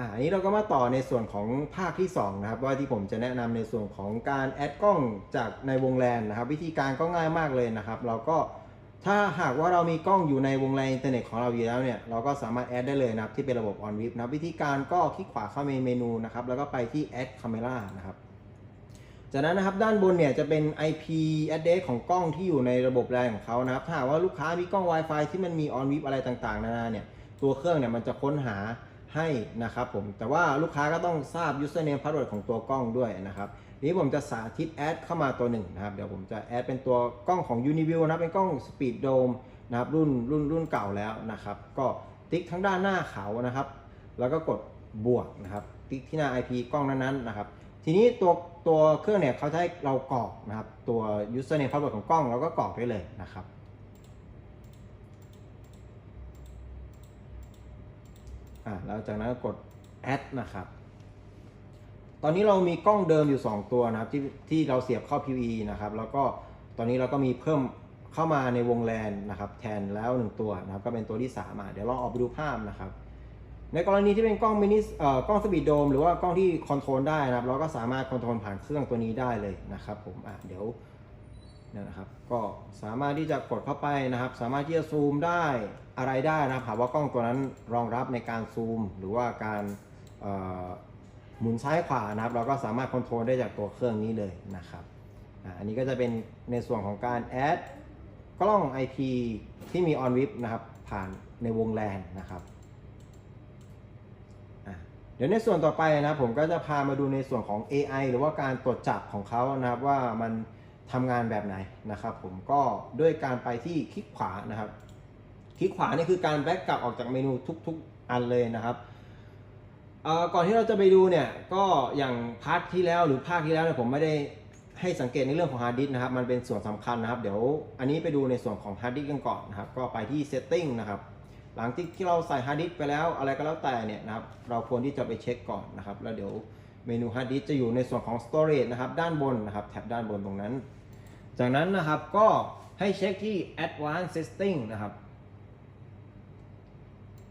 อ่าอันนี้เราก็มาต่อในส่วนของภาคที่ 2 นะครับ ว่าที่ผมจะแนะนำในส่วนของการแอดกล้องจากในวงแลนนะครับ วิธีการก็ง่ายมากเลยนะครับ เราก็ถ้าหากว่าเรามีกล้องอยู่ในวงแลนอินเทอร์เน็ตของเราอยู่แล้วเนี่ยเราก็สามารถแอดได้เลยนะครับที่เป็นระบบ on whip นะวิธีการก็คลิกขวาเข้าในเมนูนะครับแล้วก็ไปที่ add camera นะครับจากนั้นนะครับด้านบนเนี่ยจะเป็น IP address ของกล้องที่อยู่ในระบบแลนของเขานะครับถ้าหากว่าลูกค้ามีกล้อง Wi-Fi ที่มันมี on whip อะไรต่างๆนานาเนี่ยตัวเครื่องเนี่ยมันจะค้นหา ให้นะครับผม แต่ว่าลูกค้าก็ต้องทราบ username password ของตัวกล้องด้วยนะครับ นี้ผมจะสาธิตแอดเข้ามาตัวหนึ่งนะครับ เดี๋ยวผมจะแอดเป็นตัวกล้องของ Uniview นะ เป็นกล้อง Speed Dome นะครับ รุ่นรุ่นรุ่นเก่าแล้วนะครับ ก็ติ๊กทั้งด้านหน้าเขานะครับ แล้วก็กดบวกนะครับ ติ๊กที่หน้า IP กล้องนั้นๆนะครับ ทีนี้ตัวตัวเครื่องเนี่ยเขาจะให้เรากรอกนะครับ ตัว username password ของกล้องเราก็กรอกได้เลยนะครับ อ่าแล้วจากนั้นก็กด add นะครับ ตอนนี้เรามีกล้องเดิมอยู่ 2 ตัวนะครับที่ที่เราเสียบเข้า PVE นะครับ แล้วก็ตอนนี้เราก็มีเพิ่มเข้ามาในวงแลนนะครับ แทนแล้ว 1 ตัวนะครับ ก็เป็นตัวที่3อะเดี๋ยวลองออกไปดูภาพนะครับ ในกรณีที่เป็นกล้องมินิเอ่อกล้องสปีดโดมหรือว่ากล้องที่คอนโทรลได้นะครับ เราก็สามารถคอนโทรลผ่านเครื่องตัวนี้ได้เลยนะครับผมอะเดี๋ยว เนี่ยนะครับ ก็สามารถที่จะกดเข้าไปนะครับ สามารถที่จะซูมได้อะไรได้นะครับหากว่ากล้องตัวนั้นรองรับในการซูม หรือว่าการหมุนซ้ายขวานะครับ เราก็สามารถคอนโทรลได้จากตัวเครื่องนี้เลยนะครับอันนี้ก็จะเป็นในส่วนของการแอดกล้อง IP ที่มี on wip นะครับ ผ่านในวงแลนนะครับเดี๋ยวในส่วนต่อไปนะผมก็จะพามาดูในส่วนของ AI หรือว่าการตรวจจับของเขานะครับว่ามัน ทำงานแบบไหนนะครับ ผมก็ด้วยการไปที่คลิกขวานะครับ คลิกขวานี่คือการแบ็กกลับออกจากเมนูทุก ๆ อันเลยนะครับก่อนที่เราจะไปดูเนี่ยก็อย่างพาร์ทที่แล้วหรือภาคที่แล้วเนี่ยผมไม่ได้ให้สังเกตในเรื่องของฮาร์ดดิสก์นะครับ มันเป็นส่วนสำคัญนะครับ เดี๋ยวอันนี้ไปดูในส่วนของฮาร์ดดิสก์กันก่อนนะครับ ก็ไปที่ setting นะครับ หลังที่ที่เราใส่ฮาร์ดดิสก์ไปแล้วอะไรก็แล้วแต่เนี่ยนะครับ เราควรที่จะไปเช็คก่อนนะครับ แล้วเดี๋ยวเมนูฮาร์ดดิสก์จะอยู่ในส่วนของ storage นะครับ ด้านบนนะครับ แท็บด้านบนตรงนั้น จากนั้นนะครับก็ให้เช็คที่ advanced setting นะครับ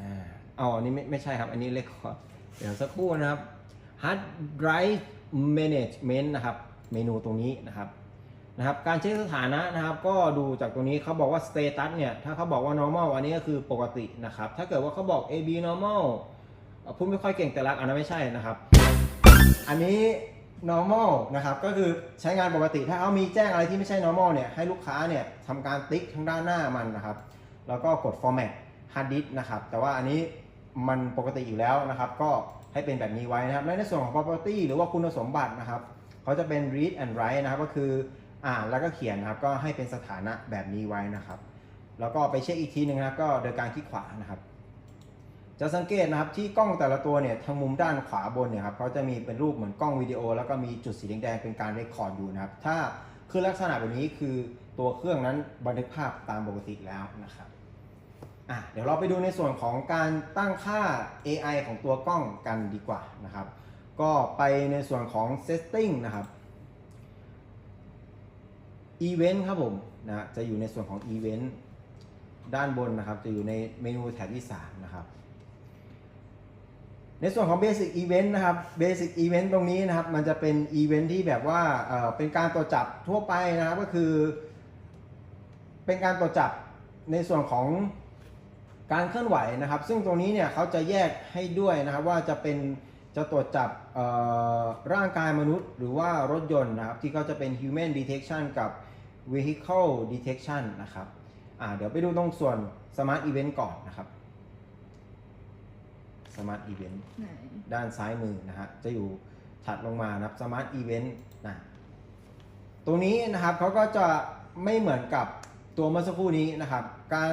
อ่าออันนี้ไม่ไม่ใช่ครับ อันนี้เล็กกว่าเดี๋ยวสักครู่นะครับ hard drive management นะครับ เมนูตรงนี้นะครับนะครับ การเช็คสถานะนะครับ ก็ดูจากตรงนี้เขาบอกว่า status เนี่ย ถ้าเขาบอกว่า normal อันนี้ก็คือปกตินะครับ ถ้าเกิดว่าเขาบอก AB normal พูดไม่ค่อยเก่งแต่รักอันนั้นไม่ใช่นะครับ อันนี้ normal นะครับ ก็คือใช้งานปกติ ถ้าเขามีแจ้งอะไรที่ไม่ใช่ normal เนี่ย ให้ลูกค้าเนี่ยทำการติ๊กทางด้านหน้ามันนะครับ แล้วก็กด format hard disk นะครับ แต่ว่าอันนี้มันปกติอยู่แล้วนะครับ ก็ให้เป็นแบบนี้ไว้นะครับ และในส่วนของ property หรือว่าคุณสมบัตินะครับ เขาจะเป็น read and write นะครับ ก็คืออ่านแล้วก็เขียนนะครับ ก็ให้เป็นสถานะแบบนี้ไว้นะครับ แล้วก็ไปเช็คอีกทีหนึงนะครับ ก็โดยการคลิกขวานะครับ จะสังเกตนะครับที่กล้องแต่ละตัวเนี่ยทางมุมด้านขวาบนเนี่ยครับเขาจะมีเป็นรูปเหมือนกล้องวิดีโอ แล้วก็มีจุดสีแดงๆเป็นการเรคคอร์ดอยู่นะครับ ถ้าคือลักษณะแบบนี้คือตัวเครื่องนั้นบันทึกภาพตามปกติแล้วนะครับอะเดี๋ยวเราไปดูในส่วนของการตั้งค่า AI ของตัวกล้องกันดีกว่านะครับ ก็ไปในส่วนของ setting นะครับ event ครับผมนะจะอยู่ในส่วนของ event ด้านบนนะครับ จะอยู่ในเมนูแถบที่3นะครับ ในส่วนของ Basic Event นะครับ Basic Event ตรงนี้นะครับ มันจะเป็นอีเวนท์ที่แบบว่าเเป็นการตรวจจับทั่วไปนะครับก็คือ เป็นการตรวจจับในส่วนของการเคลื่อนไหวนะครับ ซึ่งตรงนี้เนี่ยเขาจะแยกให้ด้วยนะครับ ว่าจะเป็นจะตรวจจับร่างกายมนุษย์ หรือว่ารถยนต์นะครับ ที่เขาจะเป็น Human Detection กับ Vehicle Detection นะครับเดี๋ยวไปดูตรงส่วน Smart Event ก่อนนะครับ Smart Event ไหนด้านซ้ายมือนะฮะจะอยู่ถัดลงมานะครับ Smart Event นะตรงนี้นะครับเขาก็จะไม่เหมือนกับตัวเมื่อสักครู่นี้นะครับ การ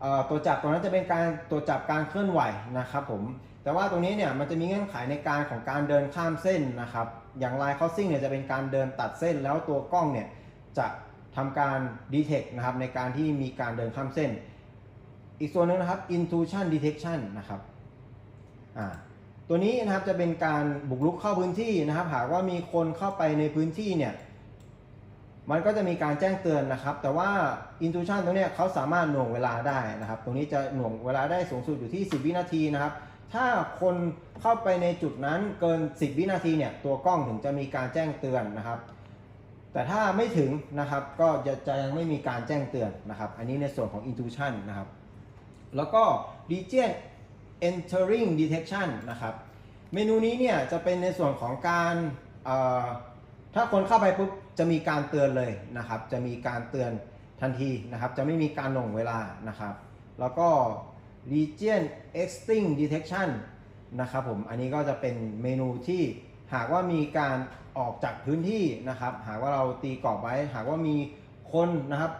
เอ่อตรวจจับตรงนั้นจะเป็นการตรวจจับการเคลื่อนไหวนะครับผมแต่ว่าตรงนี้เนี่ยมันจะมีเงื่อนไขในการของการเดินข้ามเส้นนะครับ อย่าง Line Crossing เนี่ยจะเป็นการเดินตัดเส้น แล้วตัวกล้องเนี่ยจะทำการ detect นะครับในการที่มีการเดินข้ามเส้น อีกส่วนหนึงนะครับ intrusion detection นะครับ อ่าตัวนี้นะครับจะเป็นการบุกรุกเข้าพื้นที่นะครับ หากว่ามีคนเข้าไปในพื้นที่เนี่ยมันก็จะมีการแจ้งเตือนนะครับ แต่ว่า intrusion ตรงนี้เขาสามารถหน่วงเวลาได้นะครับ ตรงนี้จะหน่วงเวลาได้สูงสุดอยู่ที่ 10 วินาทีนะครับ ถ้าคนเข้าไปในจุดนั้นเกิน 10 วินาทีเนี่ยตัวกล้องถึงจะมีการแจ้งเตือนนะครับ แต่ถ้าไม่ถึงนะครับก็จะจะยังไม่มีการแจ้งเตือนนะครับ อันนี้ในส่วนของ intuition นะครับ แล้วก็ region entering detection นะครับ เมนูนี้เนี่ยจะเป็นในส่วนของการถ้าคนเข้าไปปุ๊บจะมีการเตือนเลยนะครับ จะมีการเตือนทันทีนะครับ จะไม่มีการหน่งเวลานะครับ แล้วก็ region extinct detection นะครับผม อันนี้ก็จะเป็นเมนูที่หากว่ามีการออกจากพื้นที่นะครับ หากว่าเราตีกรอบไว้ หากว่ามีคนนะครับ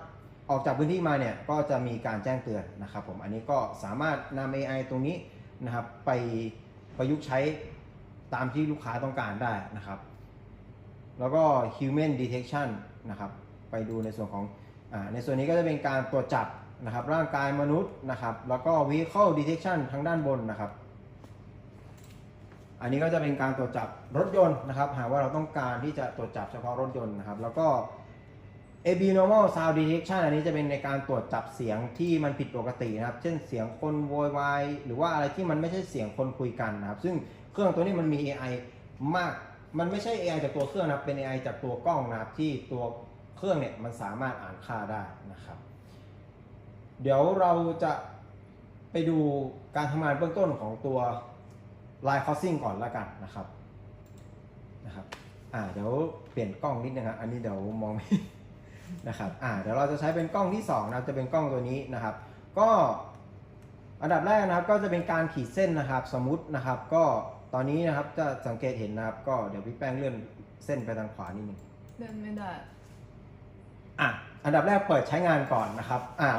ออกจากพื้นที่มาเนี่ยก็จะมีการแจ้งเตือนนะครับผมอันนี้ก็สามารถนำ AI ตรงนี้นะครับไปประยุกต์ใช้ตามที่ลูกค้าต้องการได้นะครับ แล้วก็ human detection นะครับไปดูในส่วนของอาในส่วนนี้ก็จะเป็นการตรวจจับนะครับร่างกายมนุษย์นะครับ แล้วก็ vehicle detection ทางด้านบนนะครับ อันนี้ก็จะเป็นการตรวจจับรถยนต์นะครับ หากว่าเราต้องการที่จะตรวจจับเฉพาะรถยนต์นะครับ แล้วก็ abnormal sound detection อันนี้จะเป็นในการตรวจจับเสียงที่มันผิดปกตินะครับ เช่นเสียงคนโวยวายหรือว่าอะไรที่มันไม่ใช่เสียงคนคุยกันนะครับ ซึ่งเครื่องตัวนี้มันมี AI มาก มันไม่ใช่ AI จากตัวเครื่องนะครับ เป็น AI จากตัวกล้องนะครับ ที่ตัวเครื่องเนี่ยมันสามารถอ่านค่าได้นะครับ เดี๋ยวเราจะไปดูการทำงานเบื้องต้นของตัว Line Crossing ก่อนละกันนะครับ นะครับ อ่า เดี๋ยวเปลี่ยนกล้องนิดนึงครับอันนี้เดี๋ยวมองไม่ นะครับอ่าเดี๋ยวเราจะใช้เป็นกล้องที่2นะครับจะเป็นกล้องตัวนี้นะครับ ก็อันดับแรกนะครับก็จะเป็นการขีดเส้นนะครับ สมมุตินะครับ ก็ตอนนี้นะครับจะสังเกตเห็นนะครับ ก็เดี๋ยวพี่แป้งเลื่อนเส้นไปทางขวานิดนึงเดินไม่ได้อะอันดับแรกเปิดใช้งานก่อนนะครับอ่า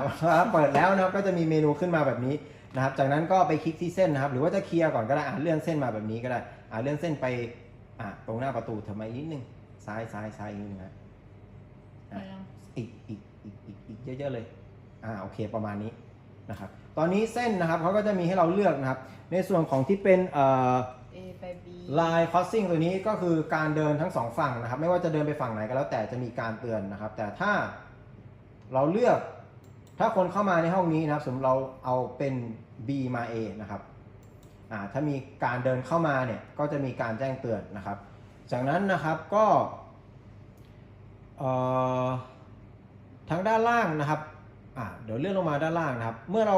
เปิดแล้วนะครับก็จะมีเมนูขึ้นมาแบบนี้นะครับ จากนั้นก็ไปคลิกที่เส้นนะครับ หรือว่าจะเคลียร์ก่อนก็ได้อ่าเลื่อนเส้นมาแบบนี้ก็ได้อ่าเลื่อนเส้นไปอ่าตรงหน้าประตูทำไมนิดนึงซ้ายซ้ายซ้ายอีกนิดนึงนะ ไปยังอีกอีกอีกอีกอีกเยอะๆเลยอ่าโอเคประมาณนี้นะครับตอนนี้เส้นนะครับเขาก็จะมีให้เราเลือกนะครับ ในส่วนของที่เป็นเอ่อ A ไป B line crossing ตัวนี้ก็คือการเดินทั้งสองฝั่งนะครับ ไม่ว่าจะเดินไปฝั่งไหนก็แล้วแต่จะมีการเตือนนะครับ แต่ถ้าเราเลือกถ้าคนเข้ามาในห้องนี้นะครับ สมมติเราเอาเป็น B มา A นะครับอ่าถ้ามีการเดินเข้ามาเนี่ยก็จะมีการแจ้งเตือนนะครับ จากนั้นนะครับก็เอ่อ ทางด้านล่างนะครับอ่าเดี๋ยวเลื่อนลงมาด้านล่างนะครับ เมื่อเรา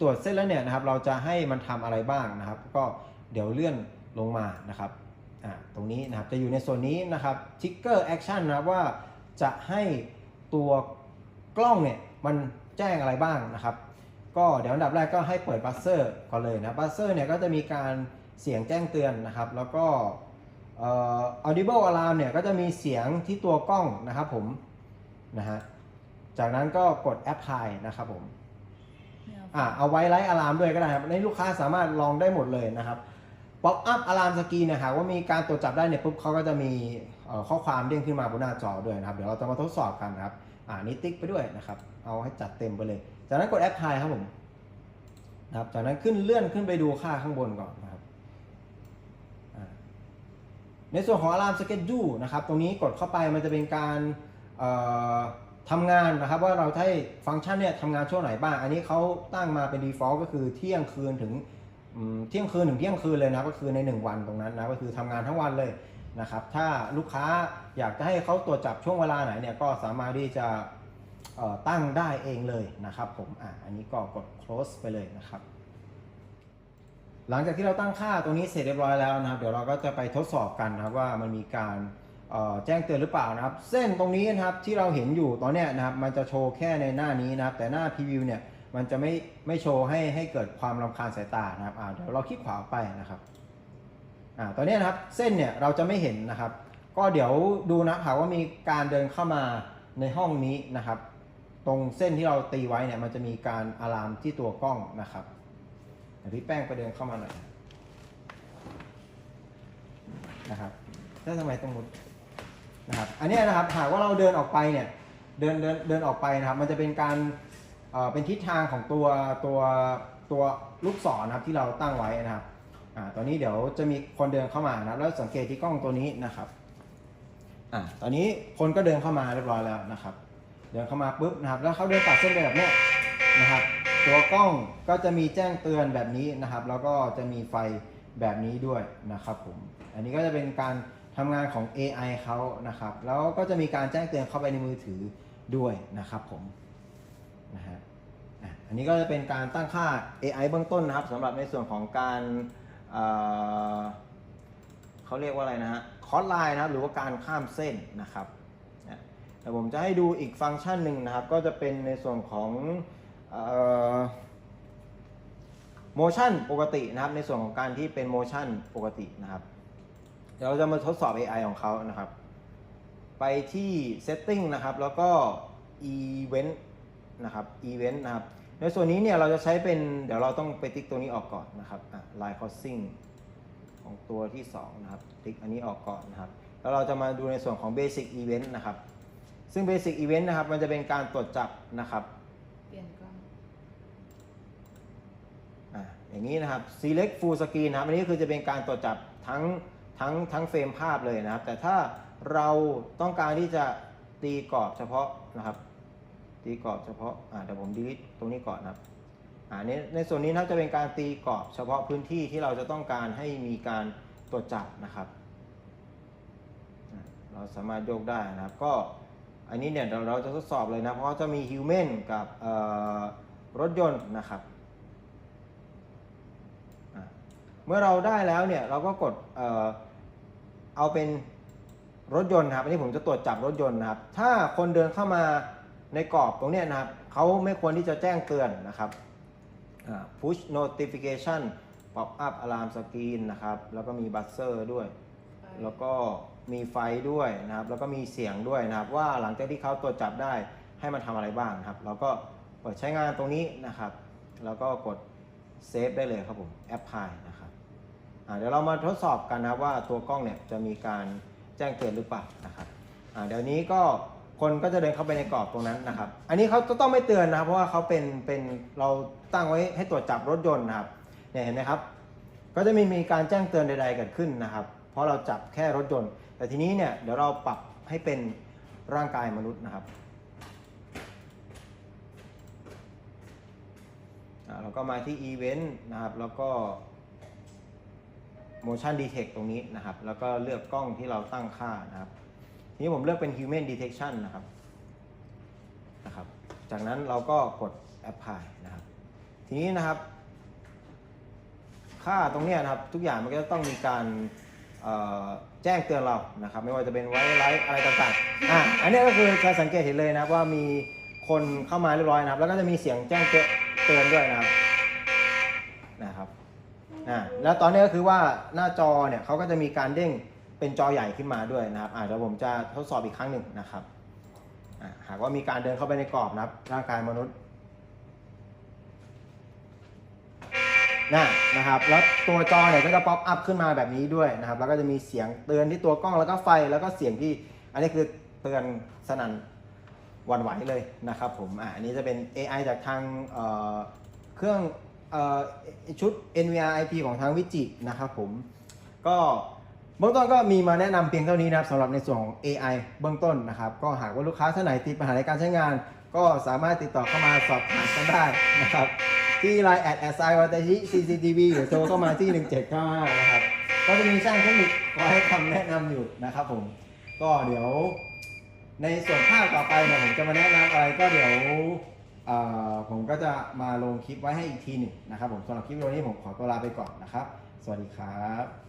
ตรวจเส้นแล้วเนี่ยนะครับ เราจะให้มันทำอะไรบ้างนะครับ ก็เดี๋ยวเลื่อนลงมานะครับอ่าตรงนี้นะครับจะอยู่ในส่วนนี้นะครับ trigger action นะครับว่าจะให้ตัวกล้องเนี่ยมันแจ้งอะไรบ้างนะครับ ก็เดี๋ยวอันดับแรกก็ให้เปิดบัสเซอร์ก่อนเลยนะบัสเซอร์เนี่ยก็จะมีการเสียงแจ้งเตือนนะครับ แล้วก็ audible alarm เนี่ยก็จะมีเสียงที่ตัวกล้องนะครับผมนะฮะจากนั้นก็กด apply นะครับผมไม่เอาอ่าเอาไว้ไลท์อะลามด้วยก็ได้ครับในลูกค้าสามารถลองได้หมดเลยนะครับป๊อปอัพอะลามสกรีนนะหากว่ามีการตรวจจับได้เนี่ยปุ๊บเขาก็จะมีเอ่อข้อความเด้งขึ้นมาบนหน้าจอด้วยนะครับ เดี๋ยวเราจะมาทดสอบกันนะครับ อ่านี่ติ๊กไปด้วยนะครับ เอาให้จัดเต็มไปเลย จากนั้นกดแอปพลายครับผมนะครับจากนั้นขึ้นเลื่อนขึ้นไปดูค่าข้างบนก่อนนะครับอ่า ในส่วนของ Alarm Schedule นะครับ ตรงนี้กดเข้าไปมันจะเป็นการทำงานนะครับว่าเราให้ฟังก์ชันเนี่ยทำงานช่วงไหนบ้าง อันนี้เขาตั้งมาเป็น default ก็คือเที่ยงคืนถึงเที่ยงคืนถึงเที่ยงคืนเลยนะก็คือใน 1 วันตรงนั้นนะก็คือทำงานทั้งวันเลยนะครับ ถ้าลูกค้าอยากจะให้เขาตรวจจับช่วงเวลาไหนเนี่ยก็สามารถที่จะตั้งได้เองเลยนะครับผมอะอันนี้ก็กด close ไปเลยนะครับ หลังจากที่เราตั้งค่าตรงนี้เสร็จเรียบร้อยแล้วนะครับ เดี๋ยวเราก็จะไปทดสอบกันนะครับว่ามันมีการแจ้งเตือนหรือเปล่านะครับ เส้นตรงนี้นะครับที่เราเห็นอยู่ตอนนี้นะครับ มันจะโชว์แค่ในหน้านี้นะครับ แต่หน้าพรีวิวเนี่ยมันจะไม่ไม่โชว์ให้ให้เกิดความรำคาญสายตานะครับอ่าเดี๋ยวเราคลิกขวาไปนะครับอ่าตอนนี้นะครับเส้นเนี่ยเราจะไม่เห็นนะครับ ก็เดี๋ยวดูนะครับหากว่ามีการเดินเข้ามาในห้องนี้นะครับ ตรงเส้นที่เราตีไว้เนี่ยมันจะมีการอะลามที่ตัวกล้องนะครับ ดี๋ยวพี่แป้งไปเดินเข้ามาหน่อยนะครับแล้วทำไมต้องมุดนะครับอันนี้นะครับหากว่าเราเดินออกไปเนี่ยเดินเดินเดินออกไปนะครับ มันจะเป็นการเป็นทิศทางของตัวตัวตัวลูกศรนะครับที่เราตั้งไว้นะครับอ่าตอนนี้เดี๋ยวจะมีคนเดินเข้ามานะครับแล้วสังเกตที่กล้องตัวนี้นะครับอ่าตอนนี้คนก็เดินเข้ามาเรียบร้อยแล้วนะครับ เดินเข้ามาปุ๊บนะครับ แล้วเขาเดินตัดเส้นไปแบบนี้นะครับ ตัวกล้องก็จะมีแจ้งเตือนแบบนี้นะครับ แล้วก็จะมีไฟแบบนี้ด้วยนะครับผม อันนี้ก็จะเป็นการทำงานของ AI เขานะครับ แล้วก็จะมีการแจ้งเตือนเข้าไปในมือถือด้วยนะครับผมนะฮะอันนี้ก็จะเป็นการตั้งค่า AI เบื้องต้นนะครับสำหรับในส่วนของการเเขาเรียกว่าอะไรนะฮะคอร์สไลน์นะครับหรือว่าการข้ามเส้นนะครับนะแต่ผมจะให้ดูอีกฟังก์ชันหนึ่งนะครับ ก็จะเป็นในส่วนของ โมชั่นปกตินะครับ ในส่วนของการที่เป็นโมชั่นปกตินะครับ เดี๋ยวเราจะมาทดสอบ AI ของเขานะครับ ไปที่ setting นะครับ แล้วก็ event นะครับ event นะครับ ในส่วนนี้เนี่ยเราจะใช้เป็น เดี๋ยวเราต้องไปติ๊กตัวนี้ออกก่อนนะครับ line crossing ของตัวที่ 2 นะครับ ติ๊กอันนี้ออกก่อนนะครับ แล้วเราจะมาดูในส่วนของ basic event นะครับ ซึ่ง basic event นะครับ มันจะเป็นการตรวจจับนะครับ เปลี่ยนกล้อง อย่างนี้นะครับ select full screen นะครับ อันนี้คือจะเป็นการตรวจจับทั้งทั้งทั้งเฟรมภาพเลยนะครับ แต่ถ้าเราต้องการที่จะตีกรอบเฉพาะนะครับ ตีกรอบเฉพาะอ่าเดี๋ยวผม delete ตรงนี้ก่อนนะครับอ่าในในส่วนนี้นะครับจะเป็นการตีกรอบเฉพาะพื้นที่ที่เราจะต้องการให้มีการตรวจจับนะครับ เราสามารถโยกได้นะครับ ก็อันนี้เนี่ยเดี๋ยวเราจะทดสอบเลยนะ เพราะจะมี human กับรถยนต์นะครับ อะ เมื่อเราได้แล้วเนี่ยเราก็กดเอ่อเอาเป็นรถยนต์นะครับอันนี้ผมจะตรวจจับรถยนต์นะครับ ถ้าคนเดินเข้ามาในกรอบตรงเนี้ยนะครับเขาไม่ควรที่จะแจ้งเตือนนะครับอ่า push notification pop up alarm screen นะครับ แล้วก็มี buzzer ด้วย แล้วก็มีไฟด้วยนะครับ แล้วก็มีเสียงด้วยนะครับ ว่าหลังจากที่เขาตรวจจับได้ให้มันทำอะไรบ้างนะครับ เราก็เปิดใช้งานตรงนี้นะครับ แล้วก็กดเซฟได้เลยครับผมแอปพลายนะครับอ่า เดี๋ยวเรามาทดสอบกันนะครับว่าตัวกล้องเนี่ยจะมีการแจ้งเตือนหรือเปล่านะครับเดี๋ยวนี้ก็คนก็จะเดินเข้าไปในกรอบตรงนั้นนะครับ อันนี้เขาจะต้องไม่เตือนนะครับเพราะว่าเขาเป็นเป็นเราตั้งไว้ให้ตรวจจับรถยนต์นะครับเนี่ยเห็นไหมครับ ก็จะไมีมีการแจ้งเตือนใด ๆ เกิดขึ้นนะครับ เพราะเราจับแค่รถยนต์ แต่ทีนี้เนี่ยเดี๋ยวเราปรับให้เป็นร่างกายมนุษย์นะครับเราก็มาที่ Event นะครับ แล้วก็ Motion Detect ตรงนี้นะครับ แล้วก็เลือกกล้องที่เราตั้งค่านะครับทีนี้ผมเลือกเป็น Human Detection นะครับนะครับ จากนั้นเราก็กด Apply นะครับ ทีนี้นะครับ ค่าตรงนี้นะครับ ทุกอย่างมันก็ต้องมีการแจ้งเตือนเรานะครับ ไม่ว่าจะเป็นไวไลท์อะไรต่างๆอะอันนี้ก็คือจะสังเกตเห็นเลยนะครับว่ามีคนเข้ามาเรียบร้อยนะครับ แล้วก็จะมีเสียงแจ้งเตือนด้วยนะครับนะครับ อะแล้วตอนนี้ก็คือว่าหน้าจอเนี่ยเขาก็จะมีการเด้งเป็นจอใหญ่ขึ้นมาด้วยนะครับอะเดี๋ยวผมจะทดสอบอีกครั้งหนึ่งนะครับหากว่ามีการเดินเข้าไปในกรอบนะครับ ร่างกายมนุษย์นะนะครับแล้วตัวจอเนี่ยก็จะป๊อปอัพขึ้นมาแบบนี้ด้วยนะครับแล้วก็จะมีเสียงเตือนที่ตัวกล้องแล้วก็ไฟแล้วก็เสียงที่ อันนี้คือเตือนสนั่นหวันไหวเลยนะครับผมอะอันนี้จะเป็น AI จากทางเเครื่อง ชุด NVR IP ของทางวิจินะครับผม ก็เบื้องต้นก็มีมาแนะนำเพียงเท่านี้นะครับสำหรับในส่วนของ AI เบื้องต้นนะครับ ก็หากว่าลูกค้าท่านไหนติดปัญหาในการใช้งาน ก็สามารถติดต่อเข้ามาสอบถามกันได้นะครับ ที่ Line แอดแอดไซวัตชิ CCTV หรือโทรเข้ามาที่ 1795 นะครับ ก็จะมีช่างเทคนิคคอยให้คำแนะนำอยู่นะครับผม ก็เดี๋ยวในส่วนภาคต่อไปเนี่ยผมจะมาแนะนำอะไรก็เดี๋ยว ผมก็จะมาลงคลิปไว้ให้อีกทีหนึ่งนะครับผมสำหรับคลิปวิดีโอนี้ผมขอตัวลาไปก่อนนะครับ สวัสดีครับ